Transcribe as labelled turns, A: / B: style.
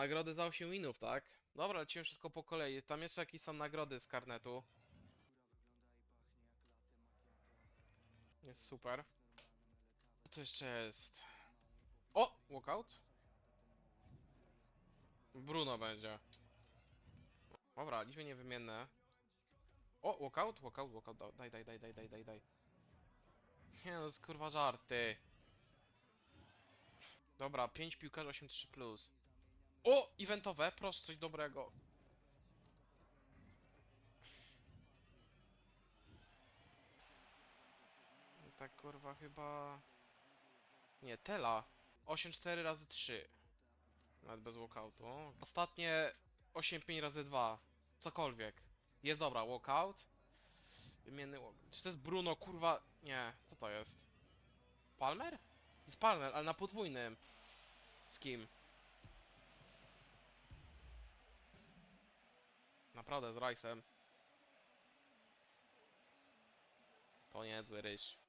A: nagrody za 8 winów, tak? Dobra, lecimy wszystko po kolei. Tam jeszcze jakieś są nagrody z karnetu. Jest super. Co jeszcze jest? O! Walkout? Bruno będzie. Dobra, liczby niewymienne. O! Walkout? Walkout, walkout. da- Daj, daj, daj, daj, daj, daj, daj. Nie no, kurwa żarty. Dobra, 5 piłkarzy 8-3 plus. O! Eventowe, proszę, coś dobrego. Tak kurwa chyba... Nie, Tela. 8-4 razy 3. Nawet bez walkoutu. Ostatnie 8-5 razy 2. Cokolwiek. Jest dobra, walkout. Wymienny walk. Czy to jest Bruno, kurwa? Nie, co to jest? Palmer? To jest Palmer, ale na podwójnym. Z kim? Naprawdę, z Rice'em. To niezły ryż.